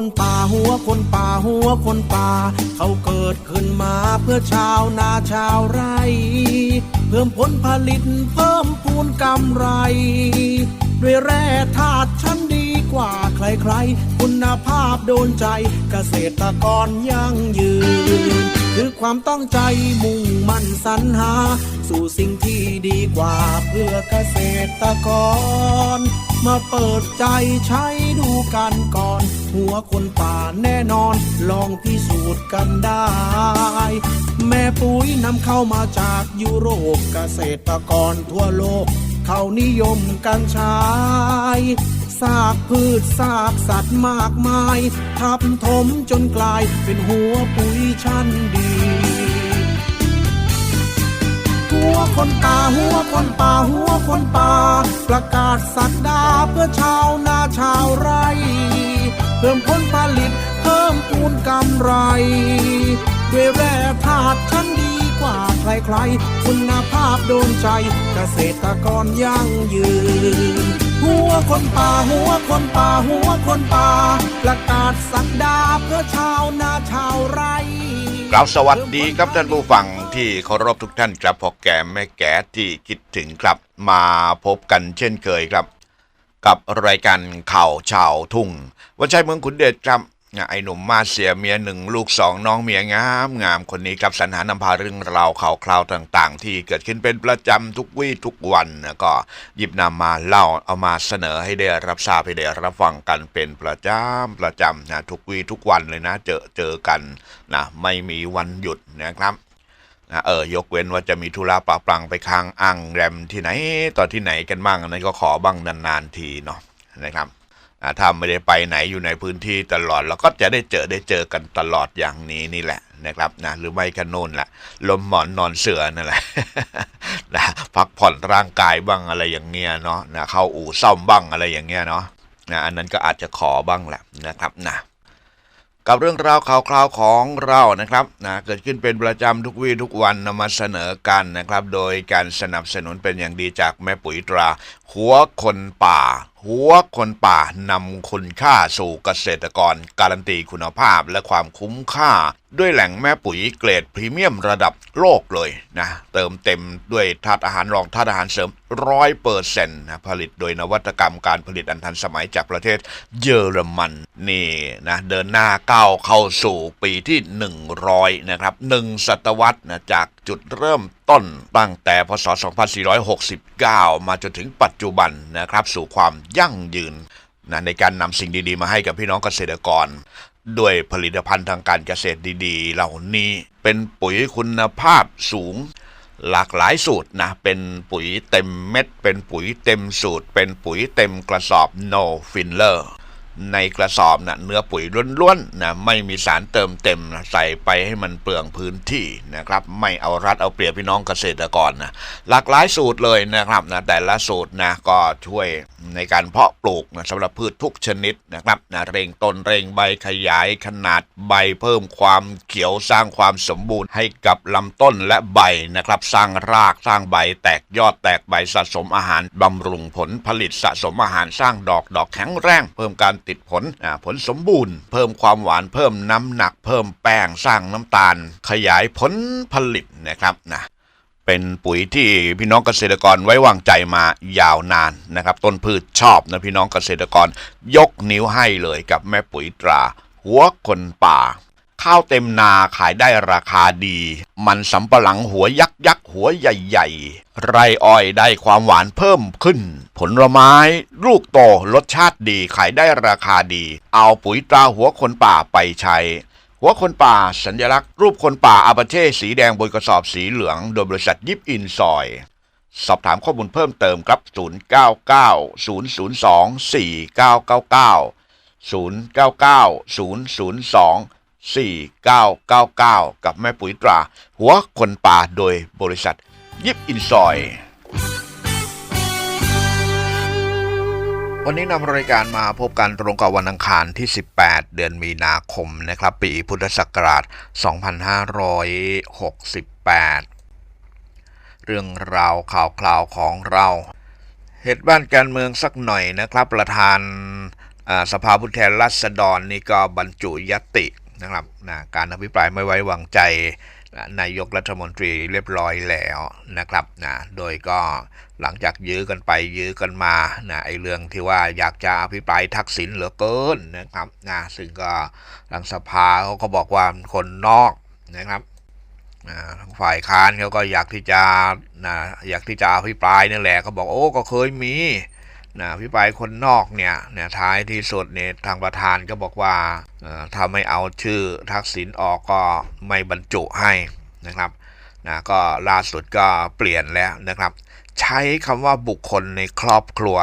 คนป่าหัวคนป่าหัวคนป่า เขาเกิดขึ้นมาเพื่อชาวนาชาวไร่ เพิ่มผลผลิตเพิ่มพูนกำไร ด้วยแร่ธาตุชั้นดีกว่าใครๆ คุณภาพโดนใจเกษตรกรยั่งยืน คือความตั้งใจมุ่งมั่นสรรหา สู่สิ่งที่ดีกว่าเพื่อเกษตรกร มาเปิดใจใช้ดูกันก่อน หัวคนป่าแน่นอน ลองพิสูจน์กันได้ แม่ปุ๋ยนำเข้ามาจากยุโรปเกษตรกรทั่วโลก เขานิยมกันใช้ซากพืชซากสัตว์มากมาย ทับถมจนกลายเป็นหัวปุ๋ยชั้นดี หัวคนป่าหัวคนป่าหัวคนป่า ประกาศสักดาเพื่อชาวนาชาวไร่ เพิ่มผลผลิตเพิ่มพูนกำไรด้วยแร่ธาตุชั้นดีกว่าใครๆ คุณภาพโดนใจเกษตรกรยั่งยืน หัวคนป่าหัวคนป่าหัวคนป่า ประกาศสักดาเพื่อชาวนาชาวไร่ กล่าวสวัสดีครับท่านผู้ฟังที่เคารพทุกท่านครับพ่อแก่แม่แก่ที่คิดถึงครับมาพบกันเช่นเคยครับ กับรายการข่าวชาวทุ่งวันชัยเมืองขุนเดชครับ ไอ้หนุ่มมาเสียเมียหนึ่งลูกสองน้องเมียงามงามคนนี้ครับสรรหานำพาเรื่องราวข่าวคราวต่างๆ ที่เกิดขึ้นเป็นประจำทุกวี่ทุกวันนะก็หยิบนำมาเล่าเอามาเสนอให้ได้รับทราบให้ได้รับฟังกันเป็นประจำประจำนะทุกวี่ทุกวันเลยนะ เจอเจอกันนะไม่มีวันหยุดนะครับนะเออยกเว้นว่าจะมีธุระปะปลังไปค้างอ้างแรมที่ไหนต่อที่ไหนกันบ้างอันนั้นก็ขอบ้างนานๆทีเนาะนะครับ ถ้าไม่ได้ไปไหนอยู่ในพื้นที่ตลอดเราก็จะได้เจอได้เจอกันตลอดอย่างนี้นี่แหละนะครับนะหรือไม่ก็โน่นแหละลมหมอนนอนเสือนั่นแหละนะพักผ่อนร่างกายบ้างอะไรอย่างเงี้ยเนาะนะเข้าอู่ซ่อมบ้างอะไรอย่างเงี้ยเนาะนะอันนั้นก็อาจจะขอบ้างแหละนะครับนะกับเรื่องราวข่าวคราวของเรานะครับนะเกิดขึ้นเป็นประจำทุกวี่ทุกวันนำมาเสนอกันนะครับ โดยการสนับสนุนเป็นอย่างดีจากแม่ปุ๋ยตรา หัวคนป่า หัวคนป่านำคุณค่าสู่เกษตรกร การันตีคุณภาพและความคุ้มค่า ด้วยแหล่งแม่ปุ๋ยเกรดพรีเมียมระดับโลกเลยนะเติมเต็มด้วยธาตุอาหารรองธาตุอาหารเสริมร้อยเปอร์เซ็นต์นะผลิตโดยนวัตกรรมการผลิตอันทันสมัยจากประเทศเยอรมันนี่นะเดินหน้าก้าวเข้าสู่ปีที่ 100 นะครับหนึ่งศตวรรษนะจากจุดเริ่ม ต้นตั้งแต่พศ 2469 มาจนถึงปัจจุบันนะครับ สู่ความยั่งยืนนะในการนำสิ่งดีๆ มาให้กับพี่น้องเกษตรกร ด้วยผลิตภัณฑ์ทางการเกษตรดีๆ เหล่านี้เป็นปุ๋ยคุณภาพสูงหลากหลายสูตรนะ เป็นปุ๋ยเต็มเม็ด เป็นปุ๋ยเต็มสูตร เป็นปุ๋ยเต็มกระสอบ no filler ในกระสอบนะเนื้อปุ๋ยล้วนๆนะไม่มีสารเติมเต็มนะใส่ไปให้มันเปลืองพื้นที่นะครับ ไม่เอารัดเอาเปรียบพี่น้องเกษตรกรนะหลากหลายสูตรเลยนะครับนะแต่ละสูตรนะก็ช่วยในการเพาะปลูกนะสำหรับพืชทุกชนิดนะครับนะเร่งต้นเร่งใบขยายขนาดใบเพิ่มความเขียวสร้างความสมบูรณ์ให้กับลำต้นและใบนะครับสร้างรากสร้างใบแตกยอดแตกใบสะสมอาหารบำรุงผลผลิตสะสมอาหารสร้างดอกดอกแข็งแรง เพิ่มการติดผลผลสมบูรณ์ เพิ่มความหวานเพิ่มน้ำหนัก เพิ่มแป้งสร้างน้ำตาล ขยายผลผลิตนะครับนะเป็นปุ๋ยที่พี่น้องเกษตรกรไว้วางใจมายาวนานนะครับ ต้นพืชชอบนะพี่น้องเกษตรกรยกนิ้วให้เลยกับแม่ปุ๋ยตรา หัวคนป่า ข้าวเต็มนาขายได้ราคาดี มันสำปะหลังหัวยักษ์ยักษ์หัวใหญ่ ๆ ไรอ้อยได้ความหวานเพิ่มขึ้น ผลไม้ลูกโตรสชาติดีขายได้ราคาดี เอาปุ๋ยตราหัวคนป่าไปใช้หัวคนป่าสัญลักษณ์รูปคนป่าอาปาเช่สีแดงบนกระสอบสีเหลือง โดยบริษัทยิปอินซอย สอบถามข้อมูลเพิ่มเติมครับ 099 002 4999 099 002 4999 กับแม่ปุ๋ยตรา หัวคนป่าโดยบริษัท ยิปอินซอย วันนี้นำรายการมาพบกันตรงกับวันอังคารที่ 18 เดือนมีนาคมนะครับ ปีพุทธศักราช 2568 เรื่องราวข่าวคราวของเราเหตุบ้านการเมืองสักหน่อยนะครับ ประธานสภาผู้แทนราษฎรนี่ก็บรรจุยติ นะครับนะการอภิปรายไม่ไว้วางใจนายกรัฐมนตรีเรียบร้อยแล้วนะครับนะโดยก็หลังจากยื้อกันไปยื้อกันมานะไอเรื่องที่ว่าอยากจะอภิปรายทักษิณเหลือเกินนะครับนะซึ่งก็ทางสภาเขาก็บอกว่าคนนอกนะครับทางฝ่ายค้านเขาก็อยากที่จะนะอยากที่จะอภิปรายนั่นแหละเขาบอกโอ้ก็เคยมี นะพิปรายคนนอกเนี่ยเนี่ยท้ายที่สุดเนี่ยทางประธานก็บอกว่าถ้าไม่เอาชื่อทักษิณออกก็ไม่บรรจุให้นะครับนะก็ล่าสุดก็เปลี่ยนแล้วนะครับ ใช้คำว่าบุคคลในครอบครัว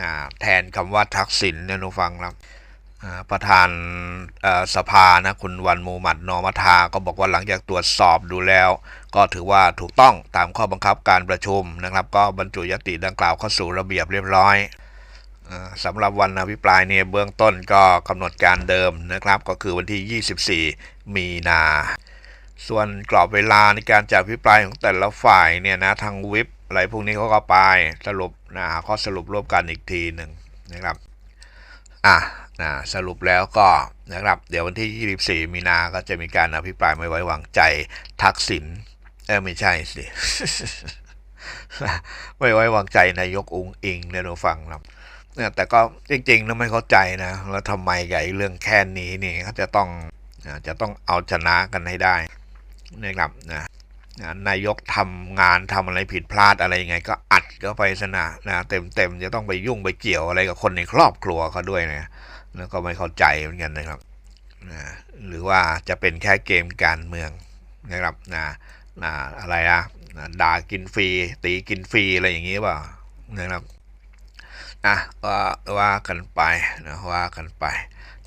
นะแทนคำว่าทักษิณเนี่ยนุฟังครับ ประธานสภานะคุณวันมูมหมัดนอมัทาก็บอกว่าหลังจากตรวจสอบดูแล้ว ก็ถือว่าถูกต้องตามข้อบังคับการประชุมนะครับ ก็บรรจุยติดังกล่าวเข้าสู่ระเบียบเรียบร้อยสำหรับวันอภิปรายเนี่ยเบื้องต้นก็กำหนดการเดิมนะครับ ก็คือวันที่ 24 มีนา ส่วนกรอบเวลาในการจัดอภิปรายของแต่ละฝ่ายเนี่ยนะทางวิปอะไรพวกนี้เขาก็ไปสรุปนะข้อสรุปร่วมกันอีกทีหนึ่งนะครับอะ นะสรุปแล้วก็นะครับเดี๋ยววันที่ 24 มีนาก็จะมีการอภิปรายไม่ไว้วางใจทักษิณเออไม่ใช่สิไม่ไว้วางใจนายกอุงอิงเนี่ยเราฟังครับเนี่ยแต่ก็จริงๆนะไม่เข้าใจนะแล้วทำไมใหญ่เรื่องแค่นี้นี่เขาจะต้องจะต้องเอาชนะกันให้ได้นะครับนะนายกทำงานทำอะไรผิดพลาดอะไรยังไง ก็อัดก็ไปสนะนะเต็มเต็มๆจะต้องไปยุ่งไปเกี่ยวอะไรกับคนในครอบครัวเขาด้วยนะ แล้วก็ไม่เข้าใจเหมือนกันนะครับนะหรือว่าจะเป็นแค่เกมการเมืองนะครับนะนะอะไรอะนะด่ากินฟรีตีกินฟรีอะไรอย่างนี้เปล่านะครับอะว่าว่ากันไปนะว่ากันไป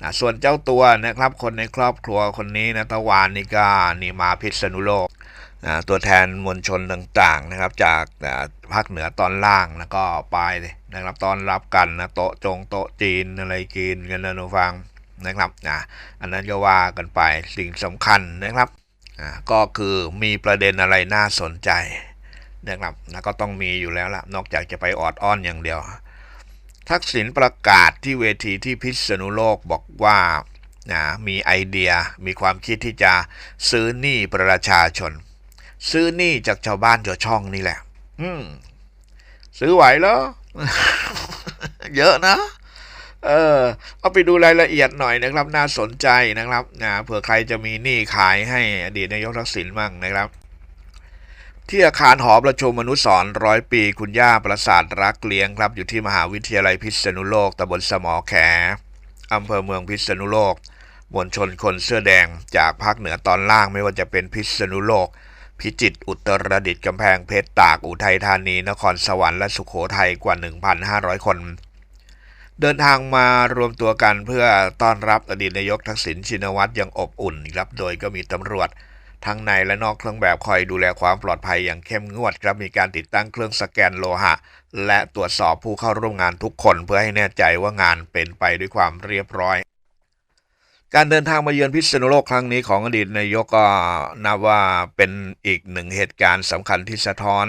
นะส่วนเจ้าตัวนะครับ คนในครอบครัวคนนี้นะตะวานนี่ก็นี่มาพิษณุโลก ตัวแทนมวลชนต่างๆนะครับ จากภาคเหนือตอนล่างแล้วก็ไปนะครับตอนรับกันนะโต๊ะจงโต๊ะจีนอะไรกินกันนะหนูฟังนะครับนะอันนั้นก็ว่ากันไปสิ่งสำคัญนะครับอ่าก็คือมีประเด็นอะไรน่าสนใจนะครับนะก็ต้องมีอยู่แล้วล่ะ นอกจากจะไปออดอ้อนอย่างเดียว ทักษิณประกาศที่เวทีที่พิษณุโลกบอกว่านะมีไอเดียมีความคิดที่จะซื้อหนี้ประชาชน ซื้อหนี้จากชาวบ้านชาวช่องนี่แหละ อืม ซื้อไหวเหรอ เยอะนะเออเอาไปดูรายละเอียดหน่อยนะครับ น่าสนใจนะครับนะเผื่อใครจะมีหนี้ขายให้อดีตนายกทักษิณมั่งนะครับ ที่อาคารหอประชุมมนุษย์สอนร้อยปี คุณย่าประสาทรักเลี้ยงครับ อยู่ที่มหาวิทยาลัยพิษณุโลกตำบลสมอแขอำเภอเมืองพิษณุโลกมวลชนคนเสื้อแดงจากภาคเหนือตอนล่างไม่ว่าจะเป็นพิษณุโลก พิจิตรอุตรดิตถ์กำแพงเพชรตากอุทัยธานี นครสวรรค์และสุขโขทัยกว่า 1,500 คน เดินทางมารวมตัวกันเพื่อต้อนรับอดีตนายกทักษิณชินวัตรอย่างอบอุ่นครับโดยก็มีตำรวจ ทั้งในและนอกเครื่องแบบคอยดูแลความปลอดภัยอย่างเข้มงวดครับมีการติดตั้งเครื่องสแกนโลหะ และตรวจสอบผู้เข้าร่วมงานทุกคนเพื่อให้แน่ใจว่างานเป็นไปด้วยความเรียบร้อย การเดินทางมาเยือนพิษณุโลกครั้งนี้ของอดีตนายกก็นับว่าเป็นอีกหนึ่งเหตุการณ์สำคัญที่สะท้อน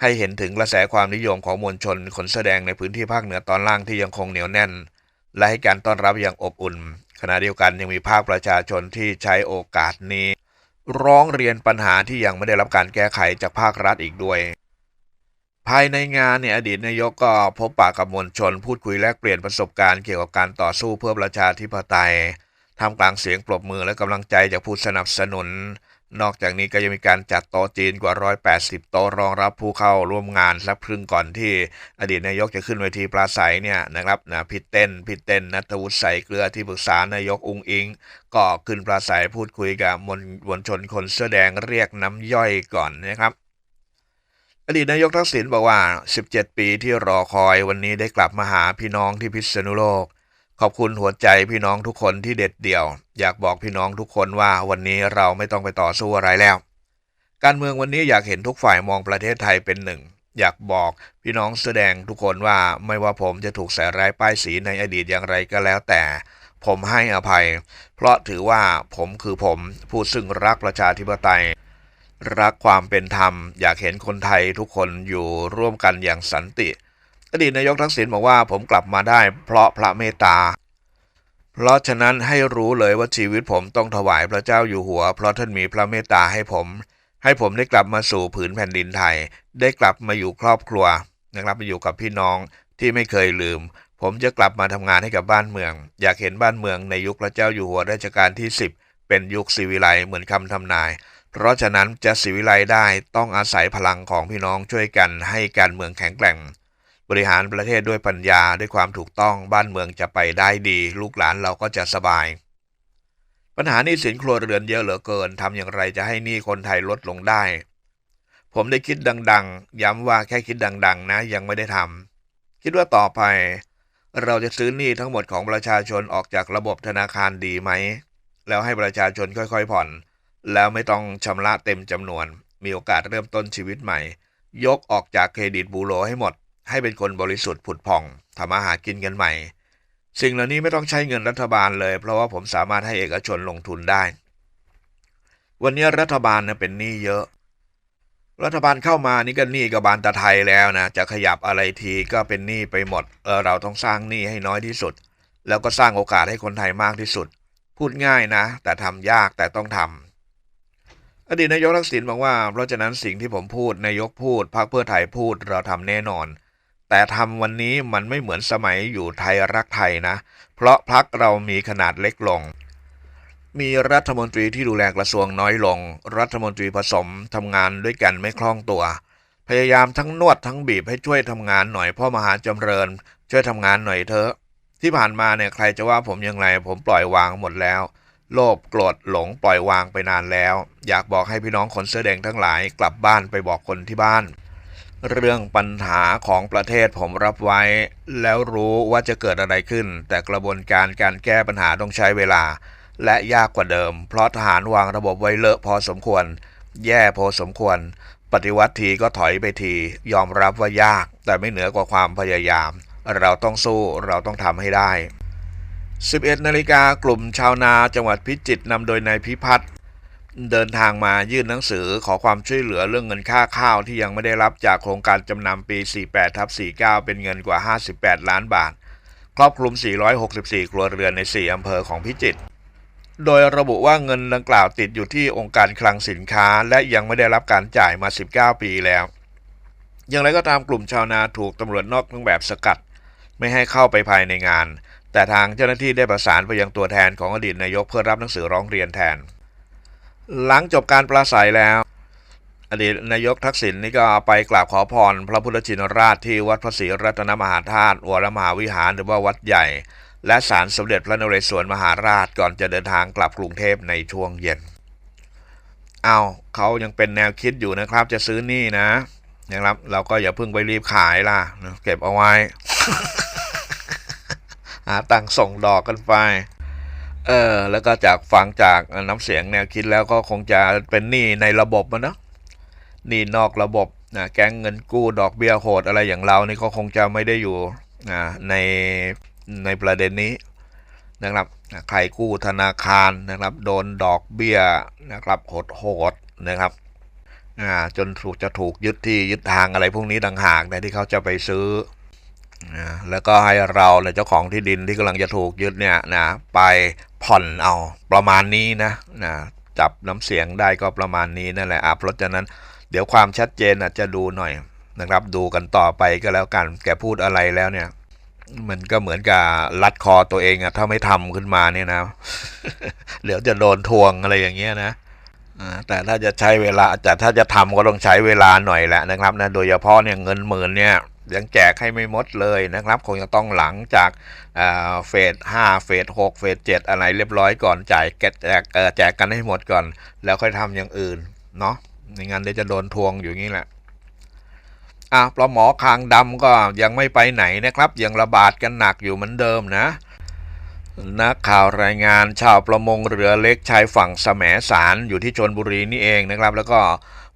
ให้เห็นถึงกระแสความนิยมของมวลชนคนแสดงในพื้นที่ภาคเหนือตอนล่างที่ยังคงเหนียวแน่น และให้การต้อนรับอย่างอบอุ่น ขณะเดียวกันยังมีภาคประชาชนที่ใช้โอกาสนี้ ร้องเรียนปัญหาที่ยังไม่ได้รับการแก้ไขจากภาครัฐอีกด้วย ภายในงานเนี่ยอดีตนายกก็พบปะกับมวลชน พูดคุยแลกเปลี่ยนประสบการณ์เกี่ยวกับการต่อสู้เพื่อประชาธิปไตย ท่ามกลางเสียงปรบมือและกำลังใจจากผู้สนับสนุน นอกจากนี้ก็ยังมีการจัดโต๊ะจีนกว่า 180 โต๊ะรองรับผู้เข้าร่วมงานสักครึ่งก่อนที่อดีตนายกจะขึ้นเวทีปราศัยเนี่ยนะครับนะพิเต้นพิเต้นนัทวุฒิใสเกลือที่ปรึกษานายกอุงอิง ก็ขึ้นปราศัยพูดคุยกับมวลมวลชนคนเสื้อแดงเรียกน้ำย่อยก่อนนะครับอดีตนายกทักษิณบอกว่า 17 ปีที่รอคอยวันนี้ได้กลับมาหาพี่น้องที่พิษณุโลก ขอบคุณหัวใจพี่น้องทุกคนที่เด็ดเดี่ยว อยากบอกพี่น้องทุกคนว่าวันนี้เราไม่ต้องไปต่อสู้อะไรแล้ว การเมืองวันนี้อยากเห็นทุกฝ่ายมองประเทศไทยเป็นหนึ่ง อยากบอกพี่น้องแสดงทุกคนว่าไม่ว่าผมจะถูกใส่ร้ายป้ายสีในอดีตอย่างไรก็แล้วแต่ ผมให้อภัย เพราะถือว่าผมคือผมผู้ซึ่งรักประชาธิปไตย รักความเป็นธรรม อยากเห็นคนไทยทุกคนอยู่ร่วมกันอย่างสันติ อดีตนายกทักษิณบอกว่าผมกลับมาได้ เพราะพระเมตตา เพราะฉะนั้นให้รู้เลยว่าชีวิตผมต้องถวายพระเจ้าอยู่หัว เพราะท่านมีพระเมตตาให้ผม ให้ผมได้กลับมาสู่ผืนแผ่นดินไทย ได้กลับมาอยู่ครอบครัวนะครับมาอยู่กับพี่น้องที่ไม่เคยลืม ผมจะกลับมาทำงานให้กับบ้านเมือง อยากเห็นบ้านเมืองในยุคพระเจ้าอยู่หัวรัชกาลที่ 10 เป็นยุคศิวิไลเหมือนคำทำนาย เพราะฉะนั้นจะศิวิไลได้ต้องอาศัยพลังของพี่น้องช่วยกันให้การเมืองแข็งแกร่ง บริหารประเทศด้วยปัญญาด้วยความถูกต้องบ้านเมืองจะไปได้ดี ลูกหลานเราก็จะสบาย ปัญหานี้สินครัวเรือนเยอะเหลือเกินทำอย่างไรจะให้หนี้คนไทยลดลงได้ ผมได้คิดดังๆ ย้ำว่าแค่คิดดัง ๆ นะ ยังไม่ได้ทำคิดว่าต่อไป เราจะซื้อหนี้ทั้งหมดของประชาชนออกจากระบบธนาคารดีไหม แล้วให้ประชาชนค่อยๆผ่อน แล้วไม่ต้องชำระเต็มจำนวน มีโอกาสเริ่มต้นชีวิตใหม่ ยกออกจากเครดิตบูโรให้หมด ให้เป็นคนบริสุทธิ์ผุดผ่องทำมาหากินกันใหม่ สิ่งเหล่านี้ไม่ต้องใช้เงินรัฐบาลเลย เพราะว่าผมสามารถให้เอกชนลงทุนได้ วันนี้รัฐบาลเนี่ยเป็นหนี้เยอะ รัฐบาลเข้ามานี่ก็หนี้กับบานตะไทยแล้วนะจะขยับอะไรทีก็เป็นหนี้ไปหมดเออเราต้องสร้างหนี้ให้น้อยที่สุด แล้วก็สร้างโอกาสให้คนไทยมากที่สุด พูดง่ายนะ แต่ทำยากแต่ต้องทำอดีตนายกทักษิณบอกว่า เพราะฉะนั้นสิ่งที่ผมพูดนายกพูดพรรคเพื่อไทยพูดเราทำแน่นอน แต่ทำวันนี้มันไม่เหมือนสมัยอยู่ไทยรักไทยนะ เพราะพรรคเรามีขนาดเล็กลง มีรัฐมนตรีที่ดูแลกระทรวงน้อยลง รัฐมนตรีผสมทำงานด้วยกันไม่คล่องตัว พยายามทั้งนวดทั้งบีบให้ช่วยทำงานหน่อยพ่อมหาจำเริญ ช่วยทำงานหน่อยเถอะ ที่ผ่านมาเนี่ยใครจะว่าผมยังไงผมปล่อยวางหมดแล้ว โลภโกรธหลงปล่อยวางไปนานแล้ว อยากบอกให้พี่น้องคนเสื้อแดงทั้งหลายกลับบ้านไปบอกคนที่บ้าน เรื่องปัญหาของประเทศผมรับไว้ แล้วรู้ว่าจะเกิดอะไรขึ้น แต่กระบวนการการแก้ปัญหาต้องใช้เวลา และยากกว่าเดิม เพราะทหารวางระบบไว้เลอะพอสมควร แย่พอสมควร ปฏิวัติทีก็ถอยไปที ยอมรับว่ายาก แต่ไม่เหนือกว่าความพยายาม เราต้องสู้เราต้องทำให้ได้ 11นาฬิกากลุ่มชาวนาจังหวัดพิจิตรนำโดยนายพิพัฒน์ เดินทางมายื่นหนังสือขอความช่วยเหลือเรื่องเงินค่าข้าวที่ยังไม่ได้รับจากโครงการจำนำปี 48ทับ49 เป็นเงินกว่า 58 ล้านบาท ครอบคลุม 464 ครัวเรือนใน 4 อำเภอของพิจิตร โดยระบุว่าเงินดังกล่าวติดอยู่ที่องค์การคลังสินค้า และยังไม่ได้รับการจ่ายมา 19 ปีแล้ว อย่างไรก็ตามกลุ่มชาวนาถูกตำรวจนอกเครื่องแบบสกัด ไม่ให้เข้าไปภายในงาน แต่ทางเจ้าหน้าที่ได้ประสานไปยังตัวแทนของอดีตนายกเพื่อรับหนังสือร้องเรียนแทน หลังจบการปราศัยแล้ว อดีตนายกทักษิณนี่ก็ไปกราบขอพร พระพุทธชินราชที่วัดพระศรีรัตนมหาธาตุวรมหาวิหารหรือว่าวัดใหญ่ และศาลสมเด็จพระนเรศวรมหาราชก่อนจะเดินทางกลับกรุงเทพในช่วงเย็น เอาเขายังเป็นแนวคิดอยู่นะครับ จะซื้อนี่นะนะครับ เราก็อย่าเพิ่งไปรีบขายล่ะเก็บเอาไว้หาตังส่งดอกกันไป เออแล้วก็จากฟังจากน้ำเสียงแนวคิดแล้วก็คงจะเป็นหนี้ในระบบมันเนาะหนี้นอกระบบนะแก๊งเงินกู้ดอกเบี้ยโหดอะไรอย่างเรานี่ก็คงจะไม่ได้อยู่นะในในประเด็นนี้นะครับใครกู้ธนาคารนะครับ โดนดอกเบี้ยนะครับโหดโหดๆนะครับจนถูกจะถูกยึดที่ยึดทางอะไรพวกนี้ต่างหากนะที่เขาจะไปซื้อ นะแล้วก็ให้เราเนี่ยเจ้าของที่ดินที่กำลังจะถูกยึดเนี่ยนะไปผ่อนเอาประมาณนี้นะนะจับน้ำเสียงได้ก็ประมาณนี้นั่นแหละอะเพราะฉะนั้นเดี๋ยวความชัดเจนอาจจะดูหน่อยนะครับ ดูกันต่อไปก็แล้วกันแกพูดอะไรแล้วเนี่ย มันก็เหมือนกับรัดคอตัวเองอะถ้าไม่ทำขึ้นมาเนี่ยนะ เดี๋ยวจะโดนทวงอะไรอย่างเงี้ยนะแต่ถ้าจะใช้เวลาแต่ถ้าจะทำก็ต้องใช้เวลาหน่อยแหละนะครับนะโดยเฉพาะเนี่ยเงินหมื่นเนี่ย ยังแจกให้ไม่หมดเลยนะครับ คงจะต้องหลังจากเฟสห้าเฟสหกเฟสเจ็ดอะไรเรียบร้อยก่อนจ่ายแกแจกแจกกันให้หมดก่อน แล้วค่อยทำอย่างอื่นเนาะไม่งั้นเดี๋ยวจะโดนทวงอยู่งี้แหละอะปลาหมอคางดำก็ยังไม่ไปไหนนะครับ ยังระบาดกันหนักอยู่เหมือนเดิมนะนักข่าวรายงานชาวประมงเรือเล็กชายฝั่งแสมสารอยู่ที่ชนบุรีนี่เองนะครับ แล้วก็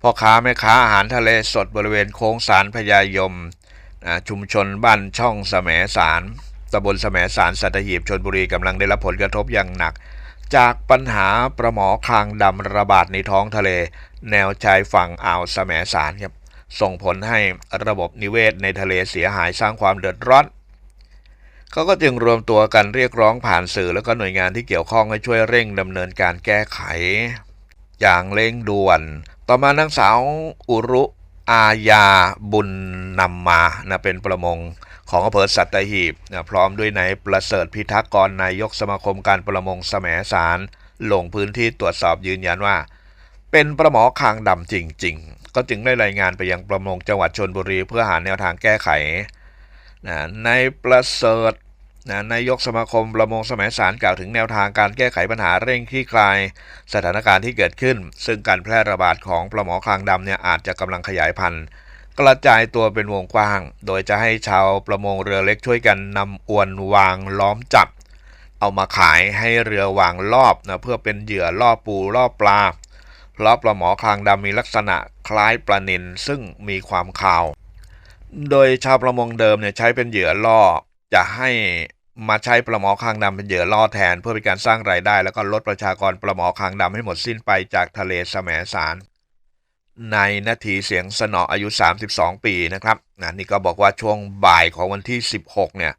พ่อค้าแม่ค้าอาหารทะเลสดบริเวณโค้งสารพญายม ชุมชนบ้านช่องแสมสารตำบลแสมสารสัตหีบชนบุรีกำลังได้รับผลกระทบอย่างหนัก จากปัญหาประหมอคางดำระบาดในท้องทะเล แนวชายฝั่งอ่าวแสมสารครับส่งผลให้ระบบนิเวศในทะเลเสียหายสร้างความเดือดร้อนเขาก็จึงรวมตัวกันเรียกร้องผ่านสื่อแล้วก็หน่วยงานที่เกี่ยวข้องให้ช่วยเร่งดำเนินการแก้ไข อย่างเร่งด่วน ต่อมานางสาวอุรุ อาญาบุญนำมานะเป็นประมงของอำเภอสัตหีบนะพร้อมด้วยนายประเสริฐพิทักษ์กรนายกสมาคมการประมงแสมสารลงพื้นที่ตรวจสอบยืนยันว่า เป็นประหมอคางดำจริง ๆ ก็จึงได้รายงานไปยังประมงจังหวัดชนบุรีเพื่อหาแนวทางแก้ไขนะในายประเสริฐ นะนายกสมาคมประมงสมัยสารกล่าวถึงแนวทางการแก้ไขปัญหาเร่งคลี่คลาย สถานการณ์ที่เกิดขึ้น ซึ่งการแพร่ระบาดของปลาหมอคลางดำเนี่ยอาจจะกำลังขยายพันธุ์กระจายตัวเป็นวงกว้าง โดยจะให้ชาวประมงเรือเล็กช่วยกันนำอวนวางล้อมจับ เอามาขายให้เรือวางรอบนะเพื่อเป็นเหยื่อล่อปูล่อปลาเพราะปลาหมอคลางดำมีลักษณะคล้ายปลานิลซึ่งมีความคาว โดยชาวประมงเดิมเนี่ยใช้เป็นเหยื่อล่อจะให้ มาใช้ปลาหมอคางดำเป็นเหยื่อล่อแทน เพื่อเป็นการสร้างรายได้ แล้วก็ลดประชากรปลาหมอคางดำให้หมดสิ้นไปจากทะเลแสมสาร ในนาทีเสียงสนออายุ 32 ปีนะครับนะนี่ก็บอกว่าช่วงบ่ายของวันที่ 16 เนี่ย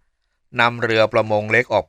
นำเรือประมงเล็กออกไป